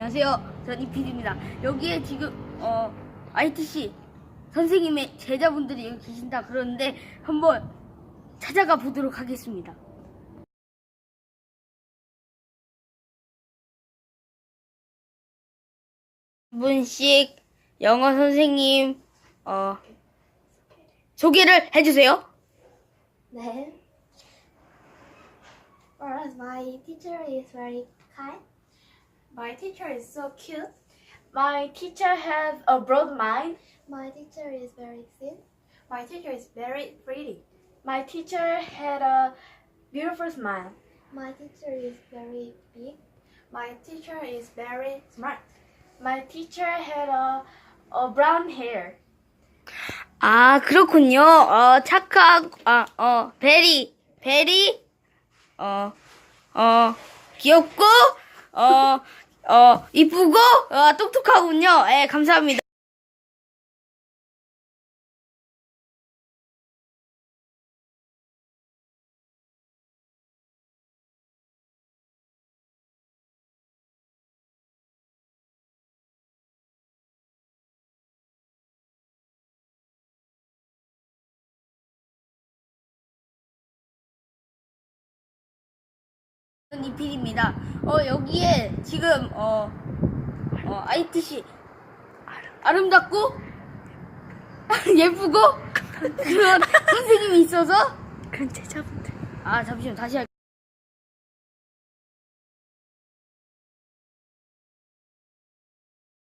안녕하세요. 전 이필입니다. 여기에 지금 어 ITC 선생님의 제자분들이 여기 계신다 그러는데 한번 찾아가 보도록 하겠습니다. 한 분씩 영어 선생님 어 소개를 해주세요. Then, whereas my teacher is very kind. My teacher is so cute. My teacher has a broad mind. My teacher is very thin. My teacher is very pretty. My teacher had a beautiful smile. My teacher is very big. My teacher is very smart. My teacher had a, a brown hair. 아 그렇군요. 어 착하고 아어 베리 베리 어어 귀엽고 어 어 이쁘고 어, 똑똑하군요. 예 감사합니다. 이필입니다. 어 여기에 지금 어, 어 ITC 아름답고 예쁘고 그런 선생님이 있어서 그런 제자분들. 아 잠시만 다시 할게요.